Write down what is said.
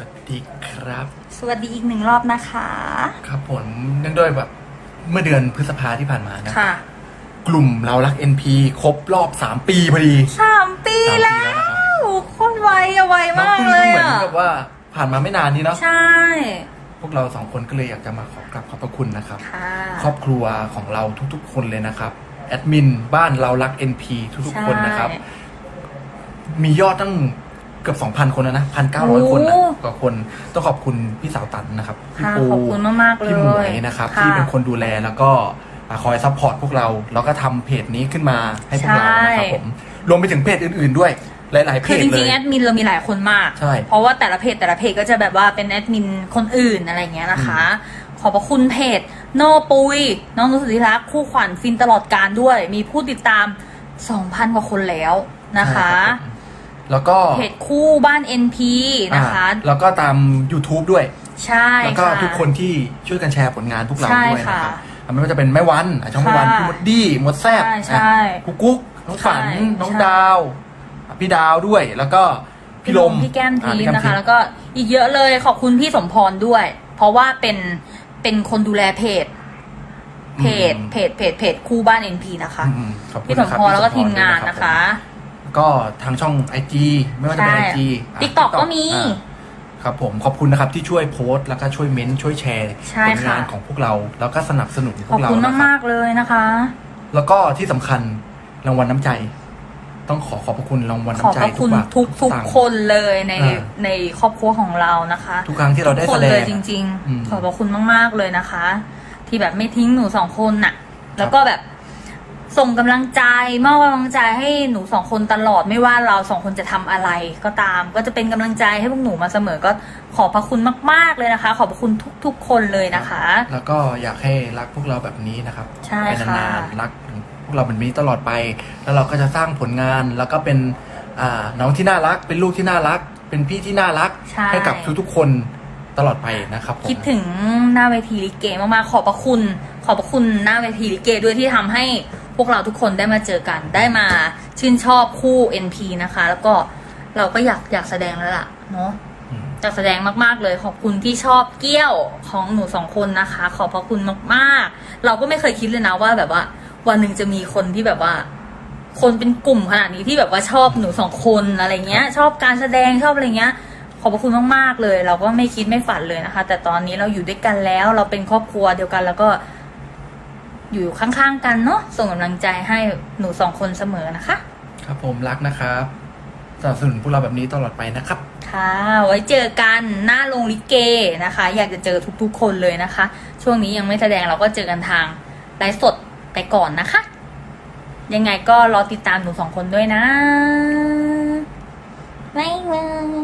วัสดีครับ สวัสดีอีกหนึ่งรอบนะคะ ครับผมเนื่องด้วยแบบเมื่อเดือนพฤษภาที่ผ่านมานะค่ะ กลุ่มเรารัก NP ครบรอบ 3 ปีพอดีสามปีสามปีแล้แล้วนะครับวโคตรไวอะไวมากเลยเหมือนอะแบบว่าผ่านมาไม่นานนี้เนาะใช่พวกเราสองคนก็เลยอยากจะมาขอกราบขอบพระคุณนะครับ ค่ะ ครอบครัวของเราทุกๆ คนเลยนะครับ แอดมินบ้านเรารัก NP ทุกๆ คนนะครับ ใช่ มียอดตั้ง เกือบ 2,000 คนแล้วนะ 1,900 คนนะกว่าคนต้องขอบคุณพี่สาวตันนะครับพี่ค่ะปูขอบคุณมากๆเลยพี่หมวยนะครับค่ะที่เป็นคนดูแลแล้วก็อ่าคอยซัพพอร์ตพวกเรา แล้วก็ทำเพจนี้ขึ้นมาให้พวกเรานะครับใช่ผมรวมไปถึงเพจอื่น ๆ ด้วยหลายๆเพคือจจเลริงๆยแอดมินเรามีหลายคนมากใช่เพราะว่าแต่ละเพจแต่ละเพจก็จะแบบว่าเป็นแอดมินคนอื่นอะไรอย่างเงี้ยนะคะ ขอบพระคุณเพจ โนปุย น้องนุสุธิรักษ์คู่ขวัญฟินตลอดการด้วย มีผู้ติดตาม 2,000 กว่าคนแล้วนะคะใช่รับผม แล้วก็เพจคู่บ้าน NP นะคะอ่าแล้วก็ตาม YouTube ด้วย ใช่แล้วก็ค่ะทุกคนที่ช่วยกันแชร์ผลงานพวกเราใช่ด้วยนะครับค่ะอะไม่ว่าจะเป็นแม่วันอะช่องแม่วันค่ะพี่มดดี้มดแซบใช่ใช่อะกุ๊กกุ๊กน้องฝันใช่น้องใช่ดาวอะพี่ดาวด้วยแล้วก็พี่ลมพี่แก้มอะทีพี่มแก้นะคะทีแล้วก็อีกเยอะเลยขอบคุณพี่สมพรด้วย เพราะว่าเป็นเป็นคนดูแลเพจเพจอืมเพจเพจเพจคู่บ้าน NP นะคะอืมขอบคุณพี่สมนะครับพรแล้วก็พี่ทีสมงานด้วยนะคะผม ก็ทางช่อง IG ไม่ว่าจะเป็น ใช่ IG อะ TikTok ก็มีอะครับผมขอบคุณนะครับที่ช่วยโพสต์ แล้วก็ช่วยเม้นต์ช่วยแชร์ใช่ผลค่ะ งานของพวกเรา แล้วก็สนับสนุนพขวอบกเราคุณนะครับมากๆ เลยนะคะ แล้วก็ที่สำคัญรางวัลน้ำใจ ต้องขอขอบพระคุณรางวัลขอบน้ำใจพระคุณบาททุกทุกสตางค์คนเลยในอ่า ในครอบครัวของเรานะคะทุกครั้งที่เราได้ทุกคแสนดเลงยจริง อืมๆ ขอบพระคุณมาก ๆ เลยนะคะ ที่แบบไม่ทิ้งหนูสองคนน่ะ แล้วก็แบบ ส่งกำลังใจมอบกำลังใจให้หนูสองคนตลอดไม่ว่าเราสองคนจะทำอะไรก็ตาม ก็จะเป็นกำลังใจให้พวกหนูมาเสมอก็ขอบพระคุณมาก ๆเลยนะคะ ขอบพระคุณทุก ๆ คนเลยนะคะ แล้วก็อยากให้รักพวกเราแบบนี้นะครับใช่ไปค่ะ นานๆรักพวกเราแบบนี้ตลอดไป แล้วเราก็จะสร้างผลงานแล้วก็เป็นอ่าน้องที่น่ารัก เป็นลูกที่น่ารัก เป็นพี่ที่น่ารักใช่ กับทุกๆคนตลอดไปนะครับผม คิดถึงหน้าเวทีลิเกมากๆ ขอบพระคุณ ขอบพระคุณหน้าเวทีลิเกด้วยที่ทำให้พ วกเราทุกคนได้มาเจอกัน ได้มาชื่นชอบคู่ NP นะคะ แล้วก็เราก็อยากอยากแสดงแล้วล่ะเนาะอืมอยากแสดงมาก ๆ เลยขอบคุณที่ชอบเกี้ยวของหนูสองคนนะคะ ขอบพระคุณมาก ๆ เราก็ไม่เคยคิดเลยนะว่าแบบว่า วันหนึ่งจะมีคนที่แบบว่า คนเป็นกลุ่มขนาดนี้ที่แบบว่าชอบหนูสองคนอะไรเงี้ย ชอบการแสดงชอบอะไรเงี้ยขอบพระคุณมาก ๆ เลย เราก็ไม่คิดไม่ฝันเลยนะคะ แต่ตอนนี้เราอยู่ด้วยกันแล้ว เราเป็นครอบครัวเดียวกันแล้วก็ อยู่ข้างๆกันเนาะส่งกำลังใจให้หนูสองคนเสมอนะคะ ครับผมรักนะครับสนับสนุนพวกเราแบบนี้ตลอดไปนะครับ ค่ะ ไว้เจอกันหน้าโรงลิเกนะคะ อยากจะเจอทุกๆคนเลยนะคะ ช่วงนี้ยังไม่แสดงเราก็เจอกันทางไลฟ์สดไปก่อนนะคะ ยังไงก็รอติดตามหนูสองคนด้วยนะ บ๊ายบาย